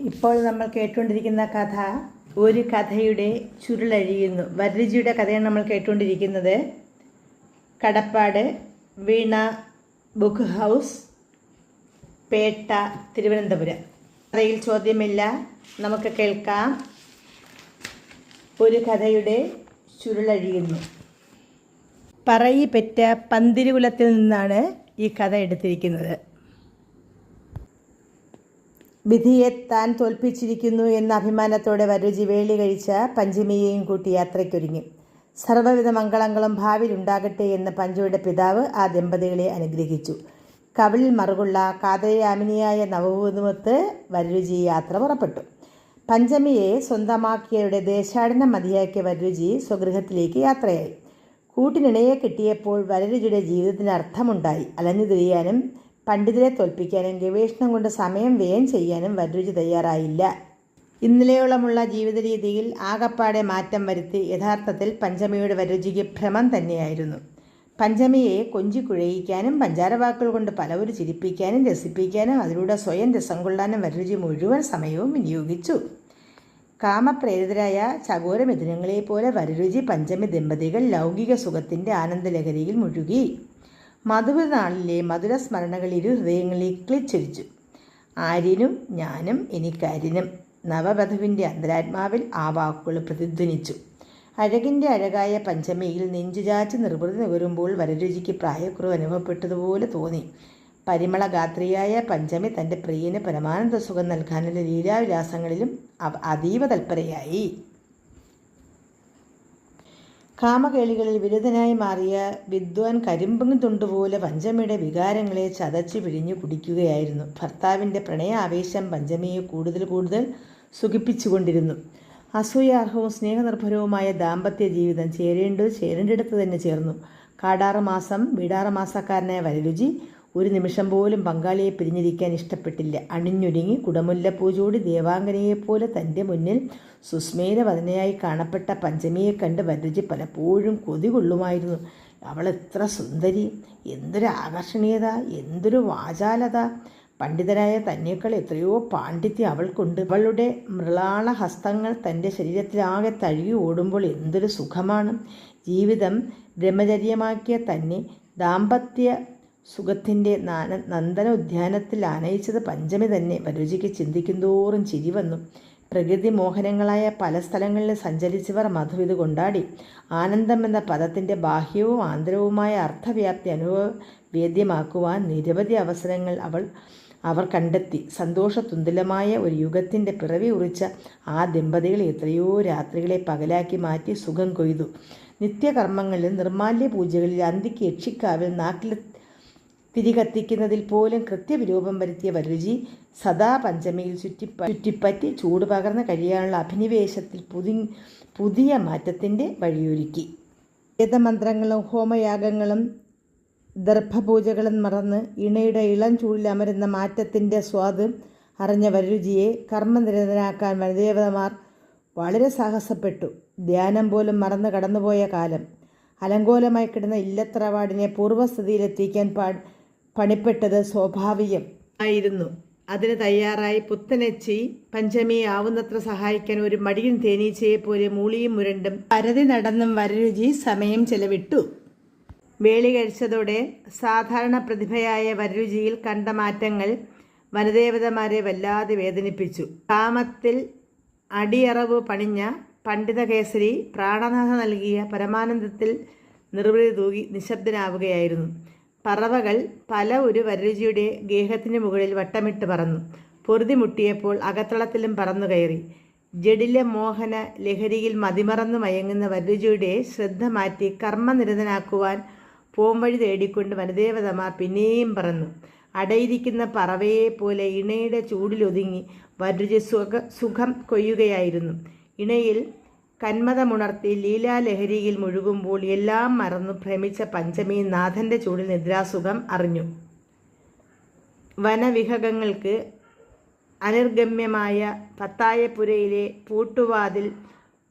ഇപ്പോൾ നമ്മൾ കേട്ടുകൊണ്ടിരിക്കുന്ന കഥ ഒരു കഥയുടെ ചുരുളഴിയുന്നു. വരരുചിയുടെ കഥയാണ് നമ്മൾ കേട്ടുകൊണ്ടിരിക്കുന്നത്. കടപ്പാട് വീണ ബുക്ക് ഹൗസ് പേട്ട തിരുവനന്തപുരം. കഥയിൽ ചോദ്യമില്ല. നമുക്ക് കേൾക്കാം. ഒരു കഥയുടെ ചുരുളഴിയുന്നു. പറയി പെറ്റ പന്തിരുകുലത്തിൽ നിന്നാണ് ഈ കഥ എടുത്തിരിക്കുന്നത്. വിധിയെ താൻ തോൽപ്പിച്ചിരിക്കുന്നു എന്ന അഭിമാനത്തോടെ വരുചി വേളി കഴിച്ച പഞ്ചമിയെയും കൂട്ടി യാത്രയ്ക്കൊരുങ്ങി. സർവവിധ മംഗളങ്ങളും ഭാവിയിൽ ഉണ്ടാകട്ടെ എന്ന് പഞ്ചുയുടെ പിതാവ് ആ ദമ്പതികളെ അനുഗ്രഹിച്ചു. കവിളിൽ മറുകുള്ള കാതയാമിനിയായ നവവധുമത്ത് വരുചി യാത്ര പുറപ്പെട്ടു. പഞ്ചമിയെ സ്വന്തമാക്കിയവരുടെ ദേശാടനം മതിയാക്കിയ വരുചി സ്വഗൃഹത്തിലേക്ക് യാത്രയായി. കൂട്ടിനിണയെ കിട്ടിയപ്പോൾ വരരുചിയുടെ ജീവിതത്തിന് അർത്ഥമുണ്ടായി. അലഞ്ഞു തിരിയാനും പണ്ഡിതരെ തോൽപ്പിക്കാനും ഗവേഷണം കൊണ്ട് സമയം വ്യയം ചെയ്യാനും വരരുചി തയ്യാറായില്ല. ഇന്നലെയോളമുള്ള ജീവിത രീതിയിൽ ആകപ്പാടെ മാറ്റം വരുത്തി യഥാർത്ഥത്തിൽ പഞ്ചമിയുടെ വരരുചിക്ക് ഭ്രമം തന്നെയായിരുന്നു. പഞ്ചമിയെ കൊഞ്ചി കുഴയിക്കാനും പഞ്ചാരവാക്കുകൾ കൊണ്ട് പലവര് ചിരിപ്പിക്കാനും രസിപ്പിക്കാനും അതിലൂടെ സ്വയം രസം കൊള്ളാനും വരരുചി മുഴുവൻ സമയവും വിനിയോഗിച്ചു. കാമപ്രേരിതരായ ചകോര പോലെ വരരുചി പഞ്ചമി ദമ്പതികൾ ലൗകിക സുഖത്തിന്റെ ആനന്ദലഹരിയിൽ മുഴുകി. മധുര മധുരസ്മരണകൾ മധുര സ്മരണകൾ ഇരു ഹൃദയങ്ങളിൽ ക്ലിച്ചൊരിച്ചു ആര്യനും ഞാനും എനിക്കാര്യനും നവവധുവിന്റെ അന്തരാത്മാവിൽ ആ വാക്കുകൾ പ്രതിധ്വനിച്ചു. അഴകിന്റെ അഴകായ പഞ്ചമിയിൽ നെഞ്ചുചാച്ച് നിർവൃതി നുകരുമ്പോൾ വരരുചിക്ക് പ്രായക്കുറവ് അനുഭവപ്പെട്ടതുപോലെ തോന്നി. പരിമളഗാത്രിയായ പഞ്ചമി തന്റെ പ്രിയന് പരമാനന്ദ സുഖം നൽകാനുള്ള ലീലാവിലാസങ്ങളിലും അതീവ തൽപരയായി. കാമകേളികളിൽ വിരുദ്ധനായി മാറിയ വിദ്വാൻ കരിമ്പങ്ങ് തുണ്ടുപോലെ പഞ്ചമിയുടെ വികാരങ്ങളെ ചതച്ചു പിഴിഞ്ഞു കുടിക്കുകയായിരുന്നു. ഭർത്താവിന്റെ പ്രണയാവേശം പഞ്ചമിയെ കൂടുതൽ കൂടുതൽ സുഖിപ്പിച്ചുകൊണ്ടിരുന്നു. അസൂയാർഹവും സ്നേഹനിർഭരവുമായ ദാമ്പത്യ ജീവിതം ചേരേണ്ടത് ചേരേണ്ടിടത്ത് തന്നെ ചേർന്നു. കാടാറ് മാസം വീടാറ് മാസക്കാരനായ വരരുചി ഒരു നിമിഷം പോലും പങ്കാളിയെ പിരിഞ്ഞിരിക്കാൻ ഇഷ്ടപ്പെട്ടില്ല. അണിഞ്ഞൊരുങ്ങി കുടമുല്ലപ്പൂ ചൂടി ദേവാംഗനയെപ്പോലെ തന്റെ മുന്നിൽ സുസ്മേര വദനയായി കാണപ്പെട്ട പഞ്ചമിയെ കണ്ട് വരരുചി പലപ്പോഴും കൊതി കൊള്ളുമായിരുന്നു അവൾ എത്ര സുന്ദരി എന്തൊരു ആകർഷണീയത എന്തൊരു വാചാലത. പണ്ഡിതരായ തന്നേക്കാൾ എത്രയോ പാണ്ഡിത്യം അവൾക്കുണ്ട്. അവളുടെ മൃളാള ഹസ്തങ്ങൾ തന്റെ ശരീരത്തിലാകെ തഴുകി ഓടുമ്പോൾ എന്തൊരു സുഖമാണ്. ജീവിതം ബ്രഹ്മചര്യമാക്കിയ തന്നെ ദാമ്പത്യ സുഖത്തിന്റെ നാന നന്ദന ഉദ്യാനത്തിൽ ആനയിച്ചത് പഞ്ചമി തന്നെ. വരുചിക്ക് ചിന്തിക്കുന്തോറും ചിരി വന്നു. പ്രകൃതി മോഹനങ്ങളായ പല സ്ഥലങ്ങളിൽ സഞ്ചരിച്ചവർ മധു ഇത് കൊണ്ടാടി. ആനന്ദം എന്ന പദത്തിന്റെ ബാഹ്യവും ആന്തരവുമായ അർത്ഥവ്യാപ്തി അനുഭവവേദ്യമാക്കുവാൻ നിരവധി അവസരങ്ങൾ അവൾ അവർ കണ്ടെത്തി. സന്തോഷതുന്തുലമായ ഒരു യുഗത്തിന്റെ പിറവി ഉറിച്ച ആ ദമ്പതികൾ എത്രയോ രാത്രികളെ പകലാക്കി മാറ്റി സുഖം കൊയ്തു. നിത്യകർമ്മങ്ങളിൽ നിർമാല്യ പൂജകളിൽ അന്തിക്ക് യക്ഷിക്കാവിൽ നാട്ടിൽ തിരി കത്തിക്കുന്നതിൽ പോലും കൃത്യവിരൂപം വരുത്തിയ വരുചി സദാ പഞ്ചമിയിൽ ചുറ്റിപ്പ ചുറ്റിപ്പറ്റി ചൂട് പകർന്ന് കഴിയാനുള്ള അഭിനിവേശത്തിൽ പുതി പുതിയ മാറ്റത്തിന്റെ വഴിയൊരുക്കി. വേദമന്ത്രങ്ങളും ഹോമയാഗങ്ങളും ദർഭപൂജകളും മറന്ന് ഇണയുടെ ഇളം ചൂടിൽ അമരുന്ന മാറ്റത്തിന്റെ സ്വാദ് അറിഞ്ഞ വരരുചിയെ കർമ്മനിരതനാക്കാൻ വനദേവതമാർ വളരെ സാഹസപ്പെട്ടു. ധ്യാനം പോലും മറന്ന് കടന്നുപോയ കാലം. അലങ്കോലമായി കിടന്ന ഇല്ലത്തറവാടിനെ പൂർവസ്ഥിതിയിലെത്തിക്കാൻ പാ പണിപ്പെട്ടത് സ്വാഭാവികം. ആയിരുന്നു. അതിന് തയ്യാറായി പുത്തനെച്ചി പഞ്ചമി ആവുന്നത്ര സഹായിക്കാൻ ഒരു മടിയൻ തേനീച്ചയെ പോലെ മൂളിയും മുരണ്ടും പരതി നടന്നും വരരുചി സമയം ചെലവിട്ടു. വേളി കഴിച്ചതോടെ സാധാരണ പ്രതിഭയായ വരരുചിയിൽ കണ്ട മാറ്റങ്ങൾ വനദേവതമാരെ വല്ലാതെ വേദനിപ്പിച്ചു. കാമത്തിൽ അടിയറവ് പണിഞ്ഞ പണ്ഡിതകേസരി പ്രാണനാഥ നൽകിയ പരമാനന്ദത്തിൽ നിർവൃതി തൂകി നിശബ്ദനാവുകയായിരുന്നു. പറവകൾ പല ഒരു വരരുചിയുടെ ഗേഹത്തിന് മുകളിൽ വട്ടമിട്ട് പറന്നു. പൊറുതി മുട്ടിയപ്പോൾ അകത്തളത്തിലും പറന്നു കയറി. ജഡില മോഹന ലഹരിയിൽ മതിമറന്നു മയങ്ങുന്ന വരരുചിയുടെ ശ്രദ്ധ മാറ്റി കർമ്മനിരതനാക്കുവാൻ പോംവഴി തേടിക്കൊണ്ട് വനദേവതമാർ പിന്നെയും പറന്നു. അടയിരിക്കുന്ന പറവയെ പോലെ ഇണയുടെ ചൂടിലൊതുങ്ങി വരരുചി സുഖ സുഖം കൊയ്യുകയായിരുന്നു. ഇണയിൽ കന്മതമുണർത്തി ലീലാലഹരിയിൽ മുഴുകുമ്പോൾ എല്ലാം മറന്നു ഭ്രമിച്ച പഞ്ചമി നാഥന്റെ ചൂടിൽ നിദ്രാസുഖം അറിഞ്ഞു. വനവിഹകങ്ങൾക്ക് അനിർഗമ്യമായ പത്തായപ്പുരയിലെ പൂട്ടുവാതിൽ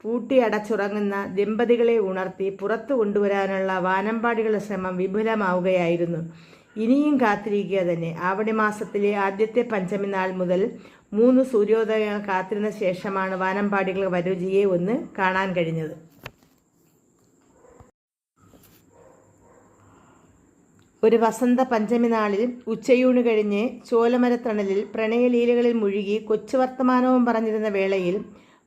പൂട്ടിയടച്ചുറങ്ങുന്ന ദമ്പതികളെ ഉണർത്തി പുറത്തു കൊണ്ടുവരാനുള്ള വാനമ്പാടികളുടെ ശ്രമം വിപുലമാവുകയായിരുന്നു. ഇനിയും കാത്തിരിക്കുക തന്നെ. ആവണി മാസത്തിലെ ആദ്യത്തെ പഞ്ചമി നാൾ മുതൽ മൂന്ന് സൂര്യോദയങ്ങൾ കാത്തിരുന്ന ശേഷമാണ് വാനമ്പാടികൾ വരുചിയെ ഒന്ന് കാണാൻ കഴിഞ്ഞത്. ഒരു വസന്ത പഞ്ചമി നാളിൽ ഉച്ചയൂണ് കഴിഞ്ഞ് ചോലമരത്തണലിൽ പ്രണയലീലകളിൽ മുഴുകി കൊച്ചു വർത്തമാനവും പറഞ്ഞിരുന്ന വേളയിൽ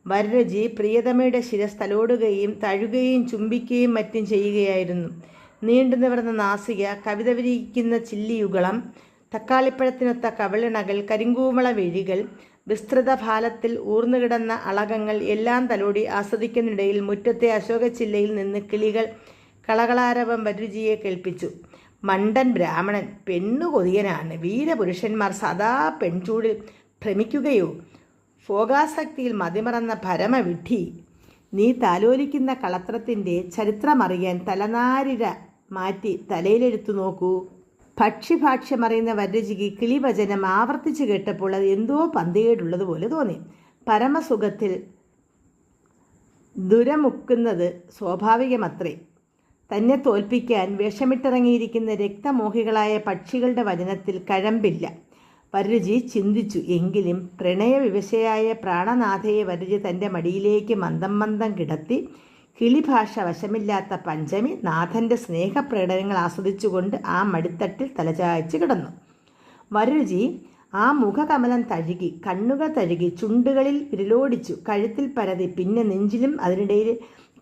വരരുചി പ്രിയതമയുടെ ശിരസ് തലോടുകയും തഴുകുകയും ചുംബിക്കുകയും മറ്റും ചെയ്യുകയായിരുന്നു. നീണ്ടു നിവർന്ന നാസിക കവിത വിരിക്കുന്ന ചില്ലിയുകളം തക്കാളിപ്പഴത്തിനൊത്ത കവിളിണകൾ കരിങ്കൂമള വിഴികൾ വിസ്തൃത ഫാലത്തിൽ ഊർന്നുകിടന്ന അളകങ്ങൾ എല്ലാം തലോടി ആസ്വദിക്കുന്നിടയിൽ മുറ്റത്തെ അശോകച്ചില്ലയിൽ നിന്ന് കിളികൾ കളകളാരവം വരുചിയെ കേൾപ്പിച്ചു. മണ്ടൻ ബ്രാഹ്മണൻ പെണ്ണു കൊതിയനാണ് വീരപുരുഷന്മാർ സദാ പെൺചൂടിൽ ഭ്രമിക്കുകയോ ഭോഗാസക്തിയിൽ മതിമറന്ന പരമവിഡ്ഢി നീ താലോലിക്കുന്ന കളത്രത്തിന്റെ ചരിത്രമറിയാൻ തലനാരിര മാറ്റി തലയിലെടുത്തു നോക്കൂ. ഭക്ഷ്യഭാക്ഷ്യമറിയുന്ന വരരുചിക്ക് കിളിവചനം ആവർത്തിച്ചു കേട്ടപ്പോൾ അത് എന്തോ പന്തികേടുള്ളതുപോലെ തോന്നി. പരമസുഖത്തിൽ ദുരമുക്കുന്നത് സ്വാഭാവികമത്രേ. തന്നെ തോൽപ്പിക്കാൻ വിഷമിട്ടിറങ്ങിയിരിക്കുന്ന രക്തമോഹികളായ പക്ഷികളുടെ വചനത്തിൽ കഴമ്പില്ല. വരരുചി ചിന്തിച്ചു. എങ്കിലും പ്രണയവിവശയായ പ്രാണനാഥയെ വരരുചി തന്റെ മടിയിലേക്ക് മന്ദം മന്ദം കിടത്തി കിളിഭാഷ വശമില്ലാത്ത പഞ്ചമി നാഥന്റെ സ്നേഹപ്രകടനങ്ങൾ ആസ്വദിച്ചുകൊണ്ട് ആ മടിത്തട്ടിൽ തലചായ്ച്ച് കിടന്നു. വരുചി ആ മുഖകമലം തഴുകി കണ്ണുകൾ തഴുകി ചുണ്ടുകളിൽ വിരലോടിച്ചു. കഴുത്തിൽ പരതി പിന്നെ നെഞ്ചിലും അതിനിടയിൽ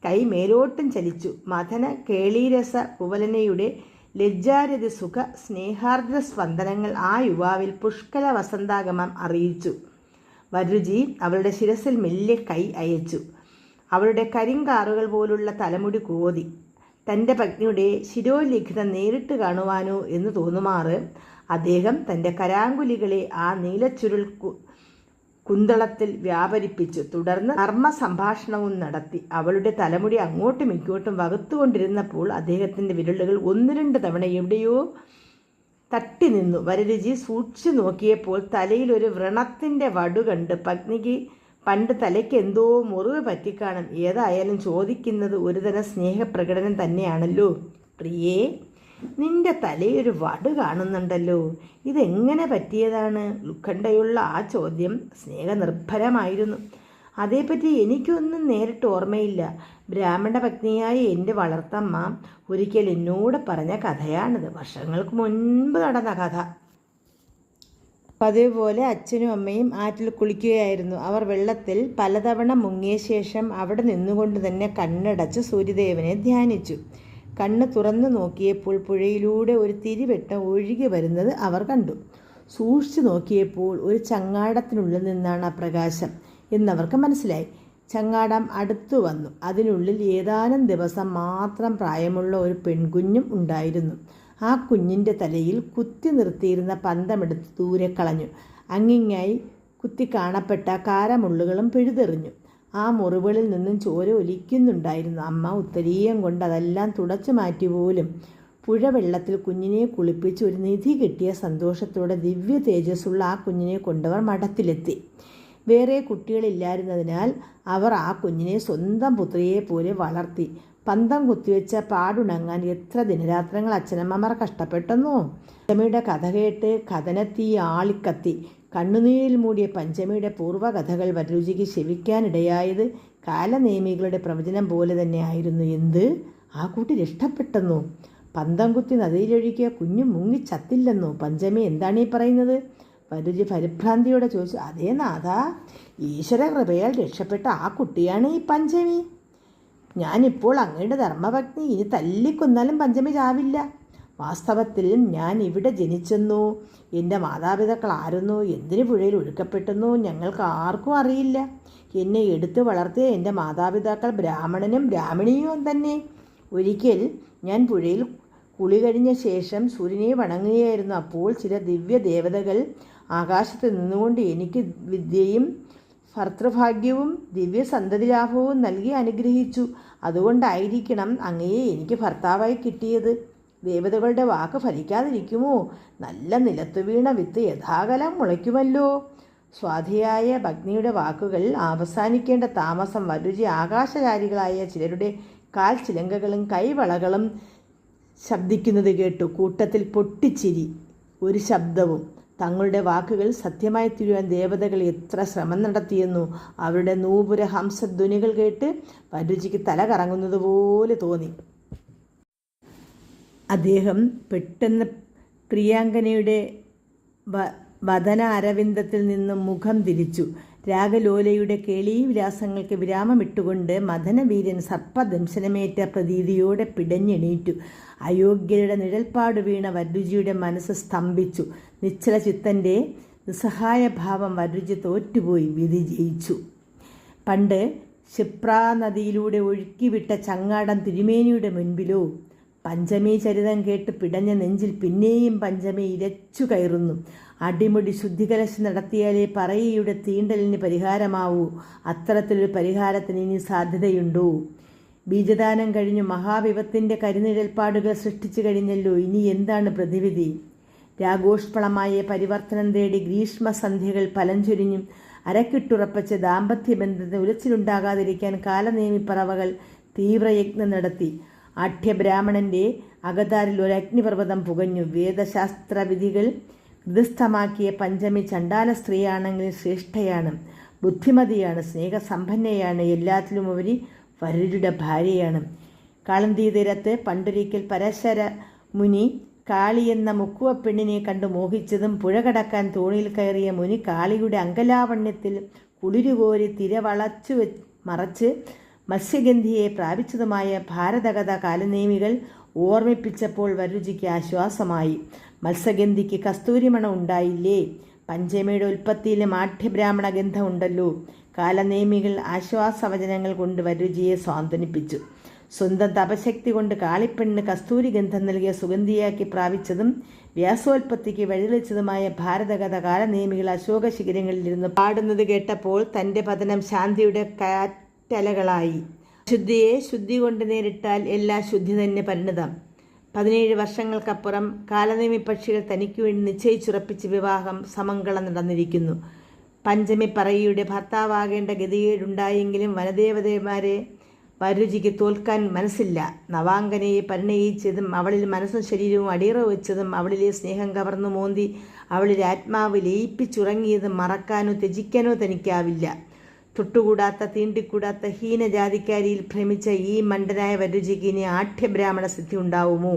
കൈ മേലോട്ടും ചലിച്ചു. മഥന കേളീരസ കുവലനയുടെ ലജ്ജാരതി സുഖ സ്നേഹാർദ്ര സ്പന്ദനങ്ങൾ ആ യുവാവിൽ പുഷ്കല വസന്താഗമം അറിയിച്ചു. വരുചി അവളുടെ ശിരസിൽ മെല്ലെ കൈ അയച്ചു. അവളുടെ കരിങ്കാറുകൾ പോലുള്ള തലമുടി കോതി തന്റെ പത്നിയുടെ ശിരോലിഖിതം നേരിട്ട് കാണുവാനോ എന്ന് തോന്നുമാറ് അദ്ദേഹം തന്റെ കരാങ്കുലികളെ ആ നീലച്ചുരുൾ കുന്തളത്തിൽ വ്യാപരിപ്പിച്ചു. തുടർന്ന് നർമ്മ സംഭാഷണവും നടത്തി. അവളുടെ തലമുടി അങ്ങോട്ടും ഇങ്ങോട്ടും വകുത്തുകൊണ്ടിരുന്നപ്പോൾ അദ്ദേഹത്തിന്റെ വിരലുകൾ ഒന്ന് രണ്ട് തവണ എവിടെയോ തട്ടി നിന്നു. വരരുചി സൂക്ഷിച്ചു നോക്കിയപ്പോൾ തലയിൽ ഒരു വ്രണത്തിന്റെ വടു കണ്ട് പത്നിക്ക് പണ്ട് തലയ്ക്ക് എന്തോ മുറിവ് പറ്റിക്കാണും. ഏതായാലും ചോദിക്കുന്നത് ഒരുതരം സ്നേഹപ്രകടനം തന്നെയാണല്ലോ. പ്രിയേ നിന്റെ തലയൊരു വടു കാണുന്നുണ്ടല്ലോ. ഇതെങ്ങനെ പറ്റിയതാണ്? ഉത്കണ്ഠയുള്ള ആ ചോദ്യം സ്നേഹനിർഭരമായിരുന്നു. അതേപ്പറ്റി എനിക്കൊന്നും നേരിട്ട് ഓർമ്മയില്ല. ബ്രാഹ്മണ പത്നിയായ എന്റെ വളർത്തമ്മ ഒരിക്കൽ എന്നോട് പറഞ്ഞ കഥയാണിത്. വർഷങ്ങൾക്ക് മുൻപ് നടന്ന കഥ. പതിവ് പോലെ അച്ഛനും അമ്മയും ആറ്റിൽ കുളിക്കുകയായിരുന്നു. അവർ വെള്ളത്തിൽ പലതവണ മുങ്ങിയ ശേഷം അവിടെ നിന്നുകൊണ്ട് തന്നെ കണ്ണടച്ച് സൂര്യദേവനെ ധ്യാനിച്ചു. കണ്ണ് തുറന്നു നോക്കിയപ്പോൾ പുഴയിലൂടെ ഒരു തിരിവെട്ടം ഒഴുകി വരുന്നത് അവർ കണ്ടു. സൂക്ഷിച്ചു നോക്കിയപ്പോൾ ഒരു ചങ്ങാടത്തിനുള്ളിൽ നിന്നാണ് ആ പ്രകാശം എന്നവർക്ക് മനസ്സിലായി. ചങ്ങാടം അടുത്തു വന്നു. അതിനുള്ളിൽ ഏതാനും ദിവസം മാത്രം പ്രായമുള്ള ഒരു പെൺകുഞ്ഞും ഉണ്ടായിരുന്നു. ആ കുഞ്ഞിന്റെ തലയിൽ കുത്തി നിർത്തിയിരുന്ന പന്തമെടുത്ത് ദൂരെ കളഞ്ഞു. അങ്ങിങ്ങായി കുത്തി കാണപ്പെട്ട കാരമുള്ളുകളും പിഴുതെറിഞ്ഞു. ആ മുറിവുകളിൽ നിന്നും ചോര ഒലിക്കുന്നുണ്ടായിരുന്നു. അമ്മ ഉത്തരീയം കൊണ്ട് അതെല്ലാം തുടച്ചു മാറ്റി പോലും. പുഴവെള്ളത്തിൽ കുഞ്ഞിനെ കുളിപ്പിച്ച് ഒരു നിധി കിട്ടിയ സന്തോഷത്തോടെ ദിവ്യ തേജസ്സുള്ള ആ കുഞ്ഞിനെ കൊണ്ടവർ മഠത്തിലെത്തി. വേറെ കുട്ടികളില്ലായിരുന്നതിനാൽ അവർ ആ കുഞ്ഞിനെ സ്വന്തം പുത്രിയെ പോലെ വളർത്തി. പന്തം കുത്തിവെച്ച പാടുണങ്ങാൻ എത്ര ദിനരാത്രങ്ങൾ അച്ഛനമ്മമാർ കഷ്ടപ്പെട്ടെന്നു? പഞ്ചമിയുടെ കഥ കേട്ട് കഥനത്തീ ആളിക്കത്തി. കണ്ണുനീരിൽ മൂടിയ പഞ്ചമിയുടെ പൂർവകഥകൾ വരരുചിക്ക് ശവിക്കാനിടയായത് കാലനേമികളുടെ പ്രവചനം പോലെ തന്നെ ആയിരുന്നു എന്ത്? ആ കൂട്ടി രക്ഷപ്പെട്ടെന്നു? പന്തം കുത്തി നദിയിലൊഴുകിയ കുഞ്ഞു മുങ്ങി ചത്തില്ലെന്നോ? പഞ്ചമി എന്താണ് ഈ പറയുന്നത്? വരുചി പരിഭ്രാന്തിയോടെ ചോദിച്ചു അതേ നാഥ ഈശ്വര കൃപയാൽ രക്ഷപ്പെട്ട ആ കുട്ടിയാണ് ഈ പഞ്ചമി. ഞാനിപ്പോൾ അങ്ങയുടെ ധർമ്മഭക്തി ഇനി തല്ലിക്കൊന്നാലും പഞ്ചമി ചാവില്ല. വാസ്തവത്തിൽ ഞാൻ ഇവിടെ ജനിച്ചെന്നു. എന്റെ മാതാപിതാക്കൾ ആരെന്നോ? എന്തിന് പുഴയിൽ ഒഴുക്കപ്പെട്ടെന്നോ? ഞങ്ങൾക്ക് ആർക്കും അറിയില്ല. എന്നെ എടുത്തു വളർത്തിയ എന്റെ മാതാപിതാക്കൾ ബ്രാഹ്മണനും ബ്രാഹ്മണിയും തന്നെ. ഒരിക്കൽ ഞാൻ പുഴയിൽ കുളി കഴിഞ്ഞ ശേഷം സൂര്യനെ വണങ്ങുകയായിരുന്നു. അപ്പോൾ ചില ദിവ്യ ദേവതകൾ ആകാശത്ത് നിന്നുകൊണ്ട് എനിക്ക് വിദ്യയും ഭർത്തൃഭാഗ്യവും ദിവ്യസന്തതി സന്തതിലാഭവും നൽകി അനുഗ്രഹിച്ചു. അതുകൊണ്ടായിരിക്കണം അങ്ങയെ എനിക്ക് ഭർത്താവായി കിട്ടിയത്. ദേവതകളുടെ വാക്ക് ഫലിക്കാതിരിക്കുമോ? നല്ല നിലത്തു വീണ വിത്ത് യഥാകലം മുളയ്ക്കുമല്ലോ. സ്വാധിയായ ഭഗ്നിയുടെ വാക്കുകൾ അവസാനിക്കേണ്ട താമസം വലുജി ആകാശകാരികളായ ചിലരുടെ കാൽ ചിലങ്കകളും കൈവളകളും ശബ്ദിക്കുന്നത് കേട്ടു. കൂട്ടത്തിൽ പൊട്ടിച്ചിരി ഒരു ശബ്ദവും. തങ്ങളുടെ വാക്കുകൾ സത്യമായി തീരുവാൻ ദേവതകൾ എത്ര ശ്രമം നടത്തിയെന്നു അവരുടെ നൂപുര ഹംസധ്വനികൾ കേട്ട് പരുചിക്ക് തല കറങ്ങുന്നത് പോലെ തോന്നി. അദ്ദേഹം പെട്ടെന്ന് പ്രിയാങ്കനയുടെ വദന അരവിന്ദത്തിൽ നിന്നും മുഖം തിരിച്ചു. രാഗലോലയുടെ കേളീവിലാസങ്ങൾക്ക് വിരാമമിട്ടുകൊണ്ട് മദനവീരൻ സർപ്പദംശനമേറ്റ പ്രതീതിയോടെ പിടഞ്ഞെണീറ്റു. അയോഗ്യരുടെ നിഴൽപ്പാട് വീണ വരുചിയുടെ മനസ്സ് സ്തംഭിച്ചു. നിശ്ചല ചിത്തന്റെ നിസ്സഹായഭാവം വരുചി തോറ്റുപോയി വിധി ജയിച്ചു. പണ്ട് ക്ഷിപ്രാ നദിയിലൂടെ ഒഴുക്കിവിട്ട ചങ്ങാടം തിരുമേനിയുടെ മുൻപിലോ പഞ്ചമി ചരിതം കേട്ട് പിടഞ്ഞ നെഞ്ചിൽ പിന്നെയും പഞ്ചമി ഇരച്ചു കയറുന്നു. അടിമുടി ശുദ്ധികലശം നടത്തിയാലേ പറയുടെ തീണ്ടലിന് പരിഹാരമാവൂ. അത്തരത്തിലൊരു പരിഹാരത്തിന് ഇനി സാധ്യതയുണ്ടോ? ബീജദാനം കഴിഞ്ഞു മഹാവിപത്തിന്റെ കരിനിഴൽപ്പാടുകൾ സൃഷ്ടിച്ചു കഴിഞ്ഞല്ലോ. ഇനി എന്താണ് പ്രതിവിധി? രാഘോഷ്പളമായ പരിവർത്തനം തേടി ഗ്രീഷ്മസന്ധ്യകൾ ഫലം അരക്കിട്ടുറപ്പിച്ച് ദാമ്പത്യബന്ധത്തെ ഉലച്ചിലുണ്ടാകാതിരിക്കാൻ കാലനിയമിപ്പറവകൾ തീവ്രയജ്ഞം നടത്തി. ആഠ്യബ്രാഹ്മണന്റെ അകതാരിൽ ഒരു അഗ്നിപർവതം പുകഞ്ഞു. വേദശാസ്ത്രവിധികൾ ഹൃദസ്ഥമാക്കിയ പഞ്ചമി ചണ്ടാല സ്ത്രീയാണെങ്കിൽ ശ്രേഷ്ഠയാണ് ബുദ്ധിമതിയാണ് സ്നേഹസമ്പന്നയാണ് എല്ലാത്തിലും ഉപരി വരരുടെ ഭാര്യയാണ്. കാളന്തി തീരത്ത് പണ്ടൊരിക്കൽ പരശര മുനി കാളി എന്ന മുക്കുവ പെണ്ണിനെ കണ്ടു മോഹിച്ചതും പുഴ കടക്കാൻ തോണിയിൽ കയറിയ മുനി കാളിയുടെ അങ്കലാവണ്യത്തിൽ കുളിരുകോരി തിര വളച്ചു മറച്ച് മത്സ്യഗന്ധിയെ പ്രാപിച്ചതുമായ ഭാരതകഥ കാലനേമികൾ ഓർമ്മിപ്പിച്ചപ്പോൾ വരുചിക്ക് ആശ്വാസമായി. മത്സ്യഗന്ധിക്ക് കസ്തൂരിമണം ഉണ്ടായില്ലേ? പഞ്ചമയുടെ ഉൽപ്പത്തിയിലെ മാഠ്യബ്രാഹ്മണ ഗന്ധം ഉണ്ടല്ലോ. കാലനേമികൾ ആശ്വാസവചനങ്ങൾ കൊണ്ട് വരുചിയെ സ്വാന്തനിപ്പിച്ചു. സ്വന്തം തപശക്തി കൊണ്ട് കാളിപ്പെണ്ണ് കസ്തൂരി ഗന്ധം നൽകിയ സുഗന്ധിയാക്കി പ്രാപിച്ചതും വ്യാസോൽപ്പത്തിക്ക് വഴിതെളിച്ചതുമായ ഭാരതകഥ കാലനേമികൾ അശോക ശിഖരങ്ങളിലിരുന്ന് പാടുന്നത് കേട്ടപ്പോൾ തന്റെ പതനം ശാന്തിയുടെ കാറ്റലകളായി ശുദ്ധിയെ ശുദ്ധി കൊണ്ട് നേരിട്ടാൽ എല്ലാ ശുദ്ധി തന്നെ പരിണിതം പതിനേഴ് വർഷങ്ങൾക്കപ്പുറം കാലനേമി പക്ഷികൾ തനിക്ക് വേണ്ടി നിശ്ചയിച്ചുറപ്പിച്ച വിവാഹം സമംഗളം നടന്നിരിക്കുന്നു. പഞ്ചമി പറയുടെ ഭർത്താവാകേണ്ട ഗതികേടുണ്ടായെങ്കിലും വനദേവതമാരെ വരുചിക്ക് തോൽക്കാൻ മനസ്സില്ല. നവാങ്കനയെ പരിണയിച്ചതും അവളിൽ മനസ്സും ശരീരവും അടിയറ വെച്ചതും അവളിലെ സ്നേഹം കവർന്നു മോന്തി അവളിൽ ആത്മാവ് ലയിപ്പിച്ചുറങ്ങിയതും മറക്കാനോ ത്യജിക്കാനോ തനിക്കാവില്ല. തൊട്ടുകൂടാത്ത തീണ്ടിക്കൂടാത്ത ഹീനജാതിക്കാരിയിൽ ഭ്രമിച്ച ഈ മണ്ടനായ വരുചിക്ക് ഇനി ആഠ്യബ്രാഹ്മണ സിദ്ധി ഉണ്ടാവുമോ?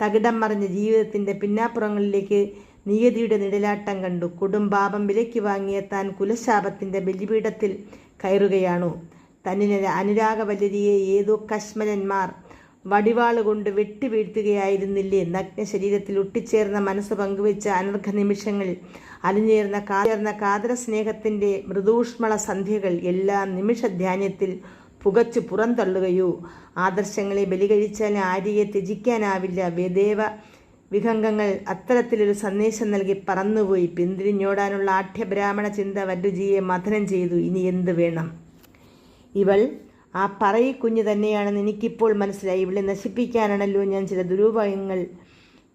തകിടം മറിഞ്ഞ ജീവിതത്തിന്റെ പിന്നാപ്പുറങ്ങളിലേക്ക് നിയതിയുടെ നിഴലാട്ടം കണ്ടു. കുടുംബാപം വിലയ്ക്ക് വാങ്ങിയ താൻ കുലശാപത്തിന്റെ ബലിപീഠത്തിൽ കയറുകയാണോ. തന്നിനെ അനുരാഗവല്ലരിയെ ഏതോ കശ്മലന്മാർ വടിവാളുകൊണ്ട് വെട്ടി വീഴ്ത്തുകയായിരുന്നില്ലേ? നഗ്ന ശരീരത്തിൽ ഒട്ടിച്ചേർന്ന മനസ്സ് പങ്കുവെച്ച അനർഘ നിമിഷങ്ങൾ അലിഞ്ഞേർന്ന കാതേർന്ന കാതര സ്നേഹത്തിന്റെ മൃദൂഷ്മള സന്ധ്യകൾ എല്ലാ നിമിഷ ധ്യാനത്തിൽ പുകച്ചു പുറന്തള്ളുകയോ ആദർശങ്ങളെ ബലികഴിച്ചാൽ ആര്യയെ ത്യജിക്കാനാവില്ല. വേദേവ വിഹംഗങ്ങൾ അത്തരത്തിലൊരു സന്ദേശം നൽകി പറന്നുപോയി. പിന്തിരിഞ്ഞോടാനുള്ള ആഠ്യബ്രാഹ്മണ ചിന്ത വല്ലുജിയെ മഥനം ചെയ്തു. ഇനി എന്ത് വേണം? ഇവൾ ആ പറയി കുഞ്ഞ് തന്നെയാണെന്ന് എനിക്കിപ്പോൾ മനസ്സിലായി. ഇവിടെ നശിപ്പിക്കാനാണല്ലോ ഞാൻ ചില ദുരൂപയങ്ങൾ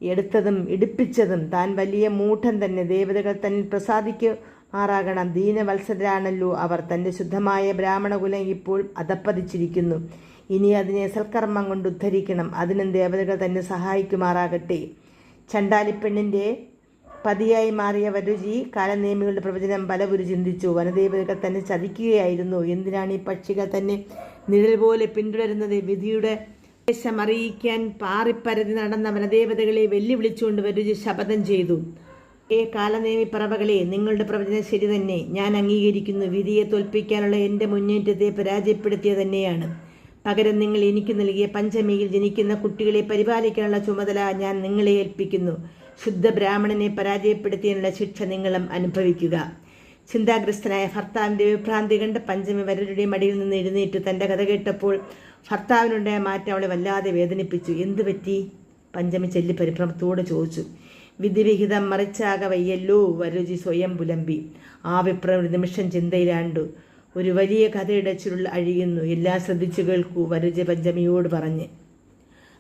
എടുത്തതും ഇടിപ്പിച്ചതും. താൻ വലിയ മൂഢൻ തന്നെ. ദേവതകൾ തന്നിൽ പ്രസാദിക്കുമാറാകണം. ദീനവത്സരാണല്ലോ അവർ. തന്റെ ശുദ്ധമായ ബ്രാഹ്മണകുലം ഇപ്പോൾ അധപ്പതിച്ചിരിക്കുന്നു. ഇനി അതിനെ സൽക്കർമ്മം കൊണ്ട് ഉദ്ധരിക്കണം. അതിനും ദേവതകൾ തന്നെ സഹായിക്കുമാറാകട്ടെ. ചണ്ടാലിപ്പെണ്ണിന്റെ പതിയായി മാറിയ വരുചി കാലനേമികളുടെ പ്രവചനം പലവുരു ചിന്തിച്ചു. വനദേവതകൾ തന്നെ ചതിക്കുകയായിരുന്നു. എന്തിനാണ് ഈ പക്ഷികൾ തന്നെ നിഴൽ പോലെ പിന്തുടരുന്നത്? വിധിയുടെ ദേശം അറിയിക്കാൻ പാറിപ്പരതി നടന്ന വനദേവതകളെ വെല്ലുവിളിച്ചുകൊണ്ട് വരുചി ശപഥം ചെയ്തു. ഏ കാലനേമി പറവകളെ നിങ്ങളുടെ പ്രവചനം ശരി തന്നെ. ഞാൻ അംഗീകരിക്കുന്നു. വിധിയെ തോൽപ്പിക്കാനുള്ള എന്റെ മുന്നേറ്റത്തെ പരാജയപ്പെടുത്തിയ തന്നെയാണ്. പകരം നിങ്ങൾ എനിക്ക് നൽകിയ പഞ്ചമിയിൽ ജനിക്കുന്ന കുട്ടികളെ പരിപാലിക്കാനുള്ള ചുമതല ഞാൻ നിങ്ങളെ ഏൽപ്പിക്കുന്നു. ശുദ്ധ ബ്രാഹ്മണനെ പരാജയപ്പെടുത്തിയതിനുള്ള ശിക്ഷ നിങ്ങളും അനുഭവിക്കുക. ചിന്താഗ്രസ്തനായ ഭർത്താവിന്റെ വിഭ്രാന്തി കണ്ട് പഞ്ചമി വരരുടെ മടിയിൽ നിന്ന് എഴുന്നേറ്റ്. തന്റെ കഥ കേട്ടപ്പോൾ ഭർത്താവിനുണ്ടായ മാറ്റം അവളെ വല്ലാതെ വേദനിപ്പിച്ചു. എന്തു പറ്റി? പഞ്ചമി ചെല്ലി പരിഭ്രമത്തോടെ ചോദിച്ചു. വിധിവിഹിതം മറിച്ചാക വയ്യല്ലോ വരുചി സ്വയം പുലമ്പി. ആ വിപ്രം ഒരു നിമിഷം ചിന്തയിലാണ്ടു. ഒരു വലിയ കഥയുടെ ചുരുൾ അഴിയുന്നു. എല്ലാ ശ്രദ്ധിച്ചു കേൾക്കൂ വരുജ പഞ്ചമിയോട് പറഞ്ഞ്.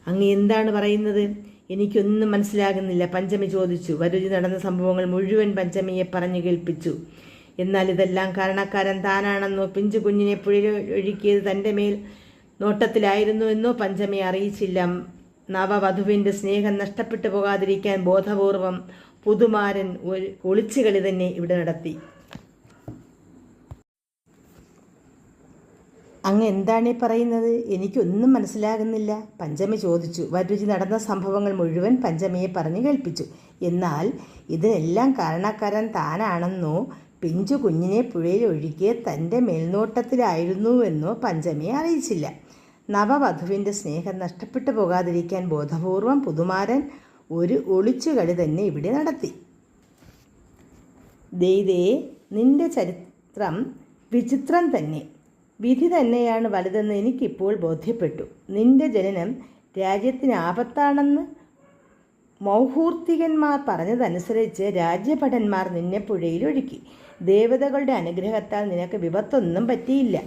അങ്ങ് എന്താണ് പറയുന്നത്? എനിക്കൊന്നും മനസ്സിലാകുന്നില്ല. പഞ്ചമി ചോദിച്ചു. വരുചി നടന്ന സംഭവങ്ങൾ മുഴുവൻ പഞ്ചമിയെ പറഞ്ഞു കേൾപ്പിച്ചു. എന്നാൽ ഇതെല്ലാം കാരണക്കാരൻ താനാണെന്നോ പിഞ്ചു കുഞ്ഞിനെ പുഴയിൽ ഒഴുക്കിയത് തന്റെ മേൽ നോട്ടത്തിലായിരുന്നു എന്നോ പഞ്ചമി അറിയിച്ചില്ല. നവവധുവിന്റെ സ്നേഹം നഷ്ടപ്പെട്ടു പോകാതിരിക്കാൻ ബോധപൂർവം പുതുമാരൻ ഒരു ഒളിച്ചുകളി തന്നെ ഇവിടെ നടത്തി. അങ്ങ് എന്താണ് ഈ പറയുന്നത്? എനിക്കൊന്നും മനസ്സിലാകുന്നില്ല. പഞ്ചമി ചോദിച്ചു. വരുചി നടന്ന സംഭവങ്ങൾ മുഴുവൻ പഞ്ചമിയെ പറഞ്ഞു കേൾപ്പിച്ചു. എന്നാൽ ഇതിനെല്ലാം കാരണക്കാരൻ താനാണെന്നോ പിഞ്ചു കുഞ്ഞിനെ പുഴയിൽ ഒഴുകിയ തന്റെ മേൽനോട്ടത്തിലായിരുന്നുവെന്നോ പഞ്ചമിയെ അറിയിച്ചില്ല. നവവധുവിന്റെ സ്നേഹം നഷ്ടപ്പെട്ടു പോകാതിരിക്കാൻ ബോധപൂർവം പുതുമാരൻ ഒരു ഒളിച്ചുകളി തന്നെ ഇവിടെ നടത്തി. ദൈതേ നിന്റെ ചരിത്രം വിചിത്രം തന്നെ. വിധി തന്നെയാണ് വലുതെന്ന് എനിക്കിപ്പോൾ ബോധ്യപ്പെട്ടു. നിന്റെ ജനനം രാജ്യത്തിന് ആപത്താണെന്ന് മൗഹൂർത്തികന്മാർ പറഞ്ഞതനുസരിച്ച് രാജ്യഭടന്മാർ നിന്നെ പുഴയിൽ ഒഴുക്കി. ദേവതകളുടെ അനുഗ്രഹത്താൽ നിനക്ക് വിപത്തൊന്നും പറ്റിയില്ല.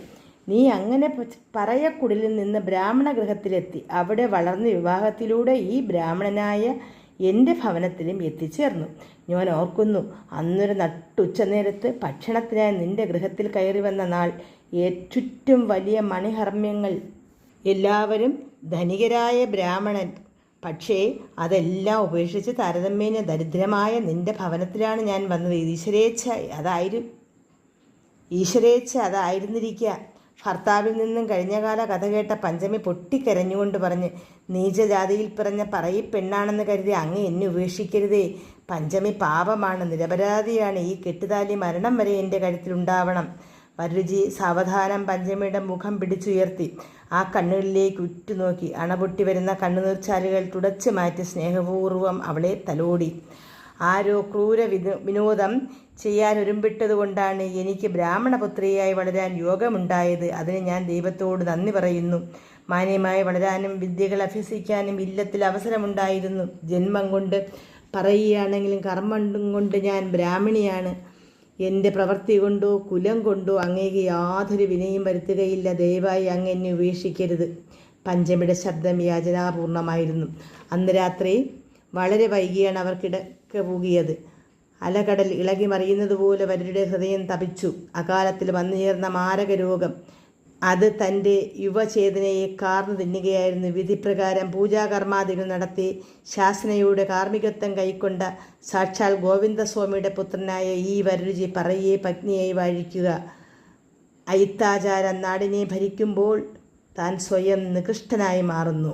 നീ അങ്ങനെ പറയക്കുടലിൽ നിന്ന് ബ്രാഹ്മണ ഗൃഹത്തിലെത്തി അവിടെ വളർന്ന വിവാഹത്തിലൂടെ ഈ ബ്രാഹ്മണനായ എന്റെ ഭവനത്തിലും എത്തിച്ചേർന്നു. ഞാൻ ഓർക്കുന്നു അന്നൊരു നട്ടുച്ച നേരത്ത് ഭക്ഷണത്തിനായി നിന്റെ ഗൃഹത്തിൽ കയറി വന്ന നാൾ. ഏറ്റവും വലിയ മണിഹർമ്മ്യങ്ങൾ. എല്ലാവരും ധനികരായ ബ്രാഹ്മണൻ. പക്ഷേ അതെല്ലാം ഉപേക്ഷിച്ച് താരതമ്യേന ദരിദ്രമായ നിന്റെ ഭവനത്തിലാണ് ഞാൻ വന്നത്. ഈശ്വരേച്ഛ അതായിരു ഈശ്വരേച്ഛ അതായിരുന്നിരിക്കുക ഭർത്താവിൽ നിന്നും കഴിഞ്ഞകാല കഥ കേട്ട പഞ്ചമി പൊട്ടിക്കരഞ്ഞുകൊണ്ട് പറഞ്ഞ് നീചജാതിയിൽ പിറഞ്ഞ പറയി പെണ്ണാണെന്ന് കരുതി അങ്ങ് എന്നെ ഉപേക്ഷിക്കരുതേ. പഞ്ചമി പാപമാണ് നിരപരാധിയാണ്. ഈ കെട്ടുതാലി മരണം വരെ എന്റെ കഴുത്തിലുണ്ടാവണം. വരുചി സാവധാനം പഞ്ചമിയുടെ മുഖം പിടിച്ചുയർത്തി ആ കണ്ണുകളിലേക്ക് ഉറ്റുനോക്കി അണപൊട്ടി വരുന്ന കണ്ണുനീർച്ചാലുകൾ തുടച്ചു മാറ്റി സ്നേഹപൂർവം അവളെ തലോടി. ആരോ ക്രൂര വിനോ വിനോദം ചെയ്യാൻ ഒരുമ്പിട്ടതുകൊണ്ടാണ് എനിക്ക് ബ്രാഹ്മണപുത്രിയായി വളരാൻ യോഗമുണ്ടായത്. അതിന് ഞാൻ ദൈവത്തോട് നന്ദി പറയുന്നു. മാന്യമായി വളരാനും വിദ്യകൾ അഭ്യസിക്കാനും ഇല്ലത്തിൽ അവസരമുണ്ടായിരുന്നു. ജന്മം കൊണ്ട് പറയുകയാണെങ്കിലും കർമ്മം കൊണ്ട് ഞാൻ ബ്രാഹ്മണിയാണ്. എന്റെ പ്രവൃത്തി കൊണ്ടോ കുലം കൊണ്ടോ അങ്ങേക്ക് യാതൊരു വിനയും വരുത്തുകയില്ല. ദയവായി അങ്ങ് എന്നെ ഉപേക്ഷിക്കരുത്. പഞ്ചമിയുടെ ശബ്ദം യാചനാപൂർണമായിരുന്നു. അന്ന് രാത്രി വളരെ വൈകിയാണ് അവർ കിടക്ക പൂകിയത്. അലകടൽ ഇളകി മറിയുന്നത് പോലെ ഹൃദയം തപിച്ചു. അകാലത്തിൽ വന്നു ചേർന്ന മാരക രോഗം അത് തന്റെ യുവചേതനയെ കാർന്നു തിന്നുകയായിരുന്നു. വിധിപ്രകാരം പൂജാകർമാദികൾ നടത്തി ശാസനയുടെ കാർമ്മികത്വം കൈക്കൊണ്ട സാക്ഷാൽ ഗോവിന്ദസ്വാമിയുടെ പുത്രനായ ഈ വരരുചി പറയെ പത്നിയായി വാഴിക്കുക. അയിത്താചാരം നാടിനെ ഭരിക്കുമ്പോൾ താൻ സ്വയം നികൃഷ്ടനായി മാറുന്നു.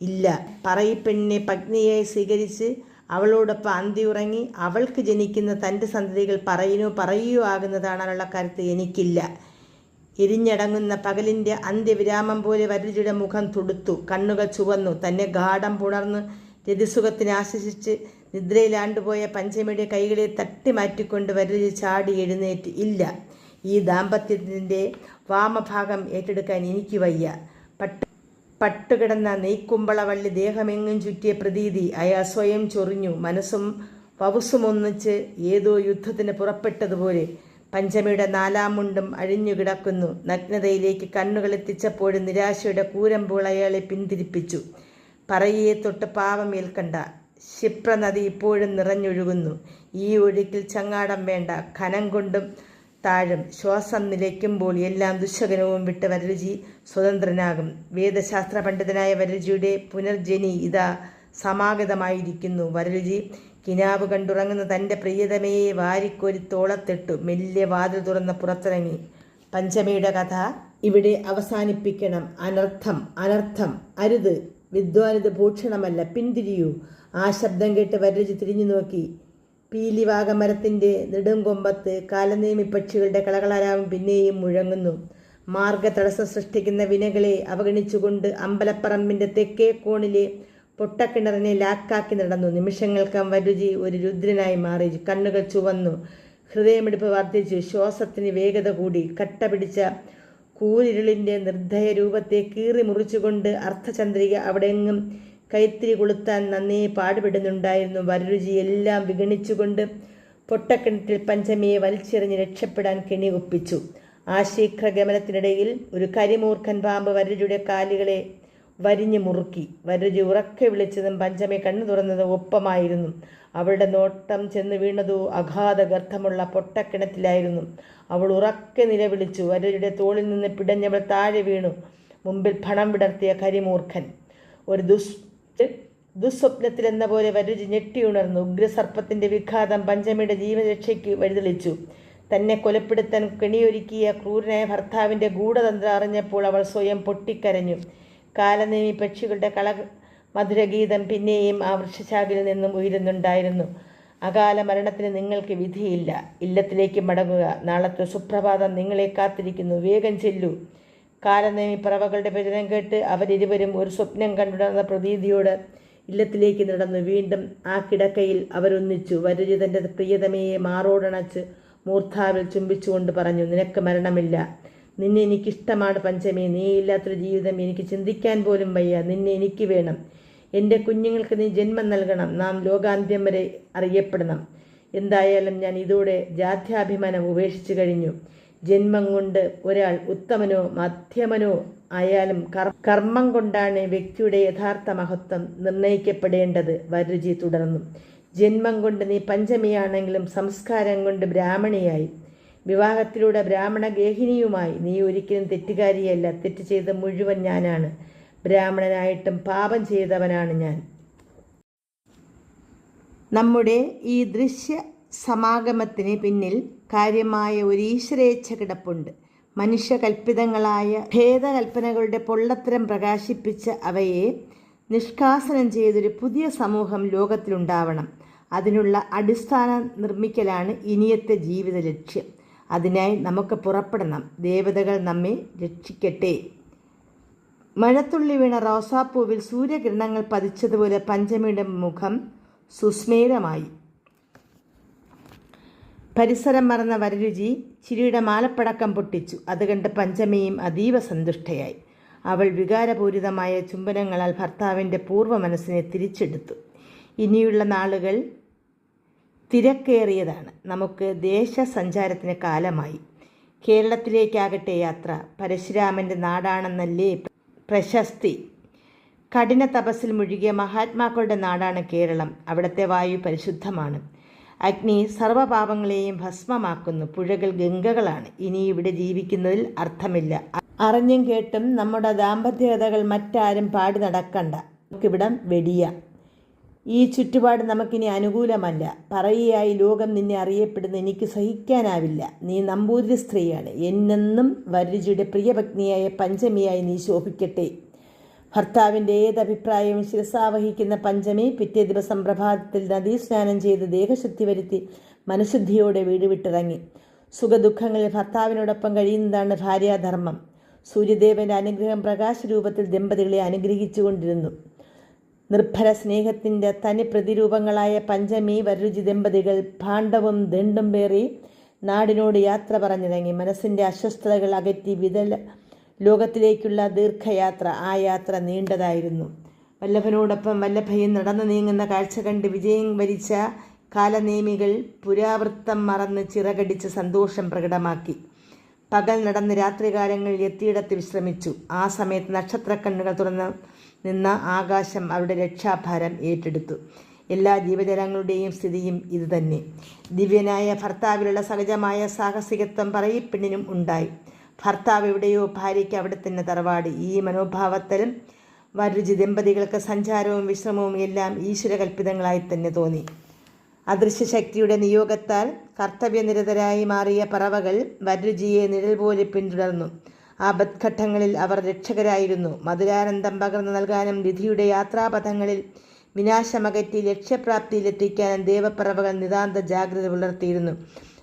ഇല്ല പറയിപ്പെണ്ണിനെ പത്നിയായി സ്വീകരിച്ച് അവളോടൊപ്പം അന്തി ഉറങ്ങി അവൾക്ക് ജനിക്കുന്ന തന്റെ സന്തതികൾ പറയുകയോ പറയുകയോ ആകുന്നതാണെന്നുള്ള കാര്യത്തിൽ എനിക്കില്ല. എരിഞ്ഞടങ്ങുന്ന പകലിന്റെ അന്ത്യവിരാമം പോലെ വരരുചിയുടെ മുഖം തുടുത്തു. കണ്ണുകൾ ചുവന്നു. തന്നെ ഗാഠം പുണർന്ന് രതിസുഖത്തിന് ആശ്വസിച്ച് നിദ്രയിലാണ്ടുപോയ പഞ്ചമിയുടെ കൈകളെ തട്ടി മാറ്റിക്കൊണ്ട് വരരുചി ചാടി എഴുന്നേറ്റ്. ഇല്ല ഈ ദാമ്പത്യത്തിന്റെ വാമഭാഗം ഏറ്റെടുക്കാൻ എനിക്ക് വയ്യ. പട്ട് പട്ടുകിടന്ന നെയ്ക്കുമ്പളവള്ളി ദേഹമെങ്ങും ചുറ്റിയ പ്രതീതി അയാൾ സ്വയം ചൊറിഞ്ഞു. മനസ്സും വവുസുമൊന്നിച്ച് ഏതോ യുദ്ധത്തിന് പുറപ്പെട്ടതുപോലെ പഞ്ചമിയുടെ നാലാം മുണ്ടും അഴിഞ്ഞുകിടക്കുന്നു നഗ്നതയിലേക്ക് കണ്ണുകൾ എത്തിച്ചപ്പോഴും നിരാശയുടെ കൂരമ്പുകൾ അയാളെ പിന്തിരിപ്പിച്ചു. പറയെ തൊട്ട് പാവമേൽക്കണ്ട ക്ഷിപ്ര നദി ഇപ്പോഴും നിറഞ്ഞൊഴുകുന്നു. ഈ ഒഴുക്കിൽ ചങ്ങാടം വേണ്ട. ഖനം കൊണ്ടും താഴും. ശ്വാസം നിലയ്ക്കുമ്പോൾ എല്ലാം ദുശകനവും വിട്ട് വരരുചി സ്വതന്ത്രനാകും. വേദശാസ്ത്ര പണ്ഡിതനായ വരരുചിയുടെ പുനർജനി ഇതാ സമാഗതമായിരിക്കുന്നു. വരരുചി കിനാവ് കണ്ടുറങ്ങുന്ന തന്റെ പ്രിയതമയെ വാരിക്കൊരുത്തോളത്തിട്ടു മെല്ലെ വാതിൽ തുറന്ന് പുറത്തിറങ്ങി. പഞ്ചമിയുടെ കഥ ഇവിടെ അവസാനിപ്പിക്കണം. അനർത്ഥം അനർത്ഥം. അരുത്. വിദ്വാനിത് ഭൂഷണമല്ല. പിന്തിരിയൂ. ആ ശബ്ദം കേട്ട് വരരുചി തിരിഞ്ഞു നോക്കി. പീലിവാകമരത്തിന്റെ നെടുംകൊമ്പത്ത് കാലനേമി പക്ഷികളുടെ കളകളാരാവും പിന്നെയും മുഴങ്ങുന്നു. മാർഗതടസ്സം സൃഷ്ടിക്കുന്ന വിനകളെ അവഗണിച്ചുകൊണ്ട് അമ്പലപ്പറമ്പിന്റെ തെക്കേ കോണിലെ പൊട്ടക്കിണറിനെ ലാക്കാക്കി നടന്നു. നിമിഷങ്ങൾക്കം വരുചി ഒരു രുദ്രനായി മാറി. കണ്ണുകൾ ചുവന്നു. ഹൃദയമിടിപ്പ് വർദ്ധിച്ചു. ശ്വാസത്തിന് വേഗത കൂടി. കട്ട പിടിച്ച കൂരിരുളിന്റെ നിർദ്ധയ രൂപത്തെ കീറി മുറിച്ചുകൊണ്ട് അർത്ഥചന്ദ്രിക അവിടെയെങ്ങും കൈത്തിരി കൊളുത്താൻ നന്നേ പാടുപെടുന്നുണ്ടായിരുന്നു. വരരുചി എല്ലാം വിഗണിച്ചുകൊണ്ട് പൊട്ടക്കിണറ്റിൽ പഞ്ചമിയെ വലിച്ചെറിഞ്ഞ് രക്ഷപ്പെടാൻ കെണി ഒപ്പിച്ചു ശീഘ്രഗമനത്തിനിടയിൽ ഒരു കരിമൂർഖൻ പാമ്പ് വരരുചിയുടെ കാലുകളെ വരിഞ്ഞു മുറുക്കി. വരരുചി ഉറക്കെ വിളിച്ചതും പഞ്ചമി കണ്ണു തുറന്നതും ഒപ്പമായിരുന്നു. അവളുടെ നോട്ടം ചെന്ന് വീണതു അഗാധ ഗർത്തമുള്ള പൊട്ടക്കിണറ്റിലായിരുന്നു. അവൾ ഉറക്കെ നിലവിളിച്ചു. വരരുചിയുടെ തോളിൽ നിന്ന് പിടഞ്ഞവൾ താഴെ വീണു. മുമ്പിൽ പണം വിടർത്തിയ കരിമൂർഖൻ. ഒരു ദുസ് ദുസ്വപ്നത്തിലെന്ന പോലെ വരരുചി ഞെട്ടിയുണർന്നു ഉഗ്രസർപ്പത്തിന്റെ വിഘാതം പഞ്ചമിയുടെ ജീവരക്ഷയ്ക്ക് വഴിതെളിച്ചു. തന്നെ കൊലപ്പെടുത്താൻ കെണിയൊരുക്കിയ ക്രൂരനായ ഭർത്താവിന്റെ ഗൂഢതന്ത്രം അറിഞ്ഞപ്പോൾ അവൾ സ്വയം പൊട്ടിക്കരഞ്ഞു. കാലനേമി പക്ഷികളുടെ കള മധുരഗീതം പിന്നെയും ആ വൃക്ഷശാഖയിൽ നിന്നും ഉയരുന്നുണ്ടായിരുന്നു. അകാല മരണത്തിന് നിങ്ങൾക്ക് വിധിയില്ല. ഇല്ലത്തിലേക്ക് മടങ്ങുക. നാളത്തെ സുപ്രഭാതം നിങ്ങളെ കാത്തിരിക്കുന്നു. വേഗം ചെല്ലൂ. കാലനേമി പറവകളുടെ പ്രചനം കേട്ട് അവരിരുവരും ഒരു സ്വപ്നം കണ്ടുണർന്ന പ്രതീതിയോട് ഇല്ലത്തിലേക്ക് നടന്നു. വീണ്ടും ആ കിടക്കയിൽ അവരൊന്നിച്ചു. വരുചിതന്റെ പ്രിയതമയെ മാറോടണച്ച് മൂർധാവിൽ ചുംബിച്ചുകൊണ്ട് പറഞ്ഞു നിനക്ക് മരണമില്ല. നിന്നെ എനിക്കിഷ്ടമാണ് പഞ്ചമി. നീ ഇല്ലാത്തൊരു ജീവിതം എനിക്ക് ചിന്തിക്കാൻ പോലും വയ്യ. നിന്നെ എനിക്ക് വേണം. എന്റെ കുഞ്ഞുങ്ങൾക്ക് നീ ജന്മം നൽകണം. നാം ലോകാന്ത്യം വരെ അറിയപ്പെടണം. എന്തായാലും ഞാൻ ഇതോടെ ജാത്യാഭിമാനം ഉപേക്ഷിച്ചു കഴിഞ്ഞു. ജന്മം കൊണ്ട് ഒരാൾ ഉത്തമനോ മധ്യമനോ ആയാലും കർമ്മം കൊണ്ടാണ് വ്യക്തിയുടെ യഥാർത്ഥ മഹത്വം നിർണയിക്കപ്പെടേണ്ടത്. വരുചി തുടർന്നു. ജന്മം കൊണ്ട് നീ പഞ്ചമിയാണെങ്കിലും സംസ്കാരം കൊണ്ട് ബ്രാഹ്മണിയായി. വിവാഹത്തിലൂടെ ബ്രാഹ്മണ ഗേഹിനിയുമായി നീ ഒരിക്കലും തെറ്റുകാരിയല്ല. തെറ്റ് ചെയ്ത മുഴുവൻ ഞാനാണ്. ബ്രാഹ്മണനായിട്ടും പാപം ചെയ്തവനാണ് ഞാൻ. നമ്മുടെ ഈ ദൃശ്യ സമാഗമത്തിന് പിന്നിൽ കാര്യമായ ഒരു ഈശ്വരേച്ഛ കിടപ്പുണ്ട്. മനുഷ്യകൽപ്പിതങ്ങളായ ഭേദകൽപ്പനകളുടെ പൊള്ളത്തരം പ്രകാശിപ്പിച്ച അവയെ നിഷ്കാസനം ചെയ്തൊരു പുതിയ സമൂഹം ലോകത്തിലുണ്ടാവണം. അതിനുള്ള അടിസ്ഥാനം നിർമ്മിക്കലാണ് ഇനിയത്തെ ജീവിത ലക്ഷ്യം. അതിനായി നമുക്ക് പുറപ്പെടണം. ദേവതകൾ നമ്മെ രക്ഷിക്കട്ടെ. മഴത്തുള്ളി വീണ റോസാപ്പൂവിൽ സൂര്യകിരണങ്ങൾ പതിച്ചതുപോലെ പഞ്ചമിയുടെ മുഖം സുസ്മേരമായി. പരിസരം മറന്ന വരരുചി ചിരിയുടെ മാലപ്പടക്കം പൊട്ടിച്ചു. അത് പഞ്ചമിയും അതീവ സന്തുഷ്ടയായി. അവൾ വികാരപൂരിതമായ ചുംബനങ്ങളാൽ ഭർത്താവിന്റെ പൂർവ മനസ്സിനെ തിരിച്ചെടുത്തു. ഇനിയുള്ള നാളുകൾ തിരക്കേറിയതാണ്. നമുക്ക് ദേശസഞ്ചാരത്തിന് കാലമായി. കേരളത്തിലേക്കാകട്ടെ യാത്ര പരശുരാമന്റെ നാടാണെന്നല്ലേ പ്രശസ്തി. കഠിന തപസ്സിൽ മുഴുകിയ മഹാത്മാക്കളുടെ നാടാണ് കേരളം. അവിടുത്തെ വായു പരിശുദ്ധമാണ്. അഗ്നി സർവപാപങ്ങളെയും ഭസ്മമാക്കുന്നു. പുഴകൾ ഗംഗകളാണ്. ഇനി ഇവിടെ ജീവിക്കുന്നതിൽ അർത്ഥമില്ല. അറിഞ്ഞും കേട്ടും നമ്മുടെ ദാമ്പത്യകഥകൾ മറ്റാരും പാടി നടക്കണ്ട. നമുക്കിവിടം വെടിയാം. ഈ ചുറ്റുപാട് നമുക്കിനി അനുകൂലമല്ല. പറയുകയായി ലോകം നിന്നെ അറിയപ്പെടുന്ന എനിക്ക് സഹിക്കാനാവില്ല. നീ നമ്പൂതിരി സ്ത്രീയാണ്. എന്നെന്നും വരരുചിയുടെ പ്രിയപത്നിയായ പഞ്ചമിയായി നീ ശോഭിക്കട്ടെ. ഭർത്താവിന്റെ ഏതഭിപ്രായവും ശിരസാവഹിക്കുന്ന പഞ്ചമി പിറ്റേ ദിവസം പ്രഭാതത്തിൽ നദീസ്നാനം ചെയ്ത് ദേഹശുദ്ധി വരുത്തി മനഃശുദ്ധിയോടെ വീട് വിട്ടിറങ്ങി. സുഖദുഃഖങ്ങളിൽ ഭർത്താവിനോടൊപ്പം കഴിയുന്നതാണ് ഭാര്യാധർമ്മം. സൂര്യദേവന്റെ അനുഗ്രഹം പ്രകാശരൂപത്തിൽ ദമ്പതികളെ അനുഗ്രഹിച്ചുകൊണ്ടിരുന്നു. നിർഭര സ്നേഹത്തിന്റെ തനി പ്രതിരൂപങ്ങളായ പഞ്ചമി വരരുചി ദമ്പതികൾ ഭാണ്ഡവും ദണ്ടും പേറി നാടിനോട് യാത്ര പറഞ്ഞിറങ്ങി മനസ്സിന്റെ അസ്വസ്ഥതകൾ അകറ്റി വിതല ലോകത്തിലേക്കുള്ള ദീർഘയാത്ര ആ യാത്ര നീണ്ടതായിരുന്നു. വല്ലഭനോടൊപ്പം വല്ലഭയും നടന്നു നീങ്ങുന്ന കാഴ്ച കണ്ട് വിജയം വരിച്ച കാലനേമികൾ പുരാവൃത്തം മറന്ന് ചിറകടിച്ച് സന്തോഷം പ്രകടമാക്കി. പകൽ നടന്ന് രാത്രികാലങ്ങളിൽ എത്തിയിടത്ത് വിശ്രമിച്ചു. ആ സമയത്ത് നക്ഷത്രക്കണ്ണുകൾ തുറന്ന് നിന്ന ആകാശം അവരുടെ രക്ഷാഭാരം ഏറ്റെടുത്തു. എല്ലാ ജീവജലങ്ങളുടെയും സ്ഥിതിയും ഇതുതന്നെ. ദിവ്യനായ ഭർത്താവിലുള്ള സഹജമായ സാഹസികത്വം പറയപ്പെണ്ണിനും ഉണ്ടായി. ഭർത്താവ് എവിടെയോ ഭാര്യയ്ക്ക് അവിടെ തന്നെ തറവാട്. ഈ മനോഭാവത്തിലും വരുചി ദമ്പതികൾക്ക് സഞ്ചാരവും വിശ്രമവും എല്ലാം ഈശ്വരകൽപ്പിതങ്ങളായി തന്നെ തോന്നി. അദൃശ്യശക്തിയുടെ നിയോഗത്താൽ കർത്തവ്യനിരതരായി മാറിയ പറവകൾ വരുചിയെ നിഴൽ പോലെ പിന്തുടർന്നു. ആപത്ഘട്ടങ്ങളിൽ അവർ രക്ഷകരായിരുന്നു. മധുരാനന്ദം പകർന്നു നൽകാനും വിധിയുടെ യാത്രാപഥങ്ങളിൽ വിനാശമകറ്റി ലക്ഷ്യപ്രാപ്തിയിലെത്തിക്കാനും ദേവപ്രവകൾ നിതാന്ത ജാഗ്രത പുലർത്തിയിരുന്നു.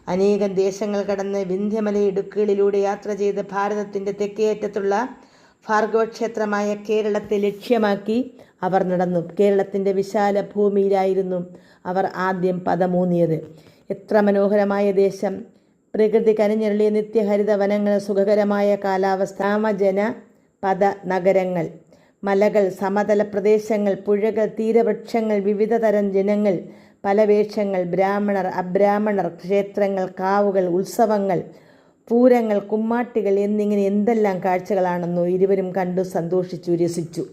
അനേകം ദേശങ്ങൾ കടന്ന് വിന്ധ്യമലയിടുക്കുകളിലൂടെ യാത്ര ചെയ്ത് ഭാരതത്തിന്റെ തെക്കേയറ്റത്തുള്ള ഭാർഗവക്ഷേത്രമായ കേരളത്തെ ലക്ഷ്യമാക്കി അവർ നടന്നു. കേരളത്തിന്റെ വിശാല ഭൂമിയിലായിരുന്നു അവർ ആദ്യം പദമൂന്നിയത്. എത്ര മനോഹരമായ ദേശം. പ്രകൃതി കനിഞ്ഞെള്ളിയ നിത്യഹരിത വനങ്ങൾ സുഖകരമായ കാലാവസ്ഥ രാമജന പദ നഗരങ്ങൾ മലകൾ സമതല പ്രദേശങ്ങൾ പുഴകൾ തീരവൃക്ഷങ്ങൾ വിവിധ തരം ജനങ്ങൾ പല വേഷങ്ങൾ ബ്രാഹ്മണർ അബ്രാഹ്മണർ ക്ഷേത്രങ്ങൾ കാവുകൾ ഉത്സവങ്ങൾ പൂരങ്ങൾ കുമ്മാട്ടികൾ എന്നിങ്ങനെ എന്തെല്ലാം കാഴ്ചകളാണെന്നോ ഇരുവരും കണ്ടു സന്തോഷിച്ചു രസിച്ചു.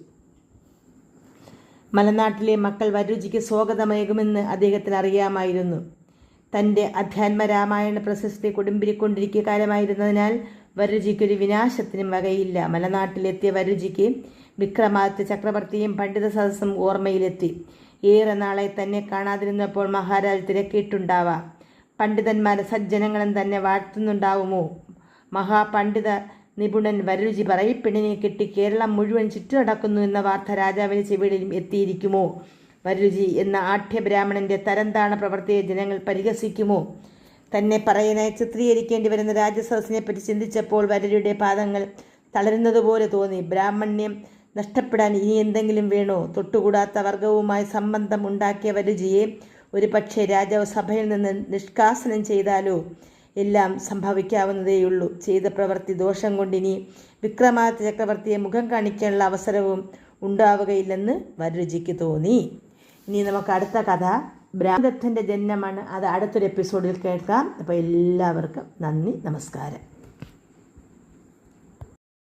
മലനാട്ടിലെ മക്കൾ വരുചിക്ക് സ്വാഗതമേകുമെന്ന് അദ്ദേഹത്തിന് അറിയാമായിരുന്നു. തന്റെ അധ്യാത്മ രാമായണ പ്രശസ്തി കൊടുമ്പിരിക്കൊണ്ടിരിക്കുക കാലമായിരുന്നതിനാൽ വരുചിക്കൊരു വിനാശത്തിനും വകയില്ല. മലനാട്ടിലെത്തിയ വരുചിക്ക് വിക്രമാദിത്യ ചക്രവർത്തിയും പണ്ഡിത സദസ്സും ഓർമ്മയിലെത്തി. ഏറെ നാളെ തന്നെ കാണാതിരുന്നപ്പോൾ മഹാരാജ് തിരക്കിയിട്ടുണ്ടാവാം. പണ്ഡിതന്മാരെ സജ്ജനങ്ങളും തന്നെ വാഴ്ത്തുന്നുണ്ടാവുമോ? മഹാപണ്ഡിത നിപുണൻ വരരുചി പറയിപ്പിണിനെ കെട്ടി കേരളം മുഴുവൻ ചുറ്റുനടക്കുന്നു എന്ന വാർത്ത രാജാവിന് ചെവിടിലും എത്തിയിരിക്കുമോ? വരരുചി എന്ന ആഠ്യബ്രാഹ്മണന്റെ തരംതാണ പ്രവൃത്തിയെ ജനങ്ങൾ പരിഹസിക്കുമോ? തന്നെ പറയുന്നതായി ചിത്രീകരിക്കേണ്ടി വരുന്ന രാജസദസ്സിനെപ്പറ്റി ചിന്തിച്ചപ്പോൾ വരരുടെ പാദങ്ങൾ തളരുന്നതുപോലെ തോന്നി. ബ്രാഹ്മണ്യം നഷ്ടപ്പെടാൻ ഇനി എന്തെങ്കിലും വേണോ? തൊട്ടുകൂടാത്ത വർഗവുമായി സംബന്ധം ഉണ്ടാക്കിയ വരരുചിയെ ഒരു പക്ഷേ രാജാവ് സഭയിൽ നിന്ന് നിഷ്കാസനം ചെയ്താലോ? എല്ലാം സംഭവിക്കാവുന്നതേയുള്ളൂ. ചെയ്ത പ്രവൃത്തി ദോഷം കൊണ്ടിനി വിക്രമാദിത്യ ചക്രവർത്തിയെ മുഖം കാണിക്കാനുള്ള അവസരവും ഉണ്ടാവുകയില്ലെന്ന് വരരുചിക്ക് തോന്നി. ഇനി നമുക്ക് അടുത്ത കഥ. ബ്രാഹ്മദത്തന്റെ ജന്മമാണ് അത് അടുത്തൊരു എപ്പിസോഡിൽ കേൾക്കാം. അപ്പോൾ എല്ലാവർക്കും നന്ദി നമസ്കാരം.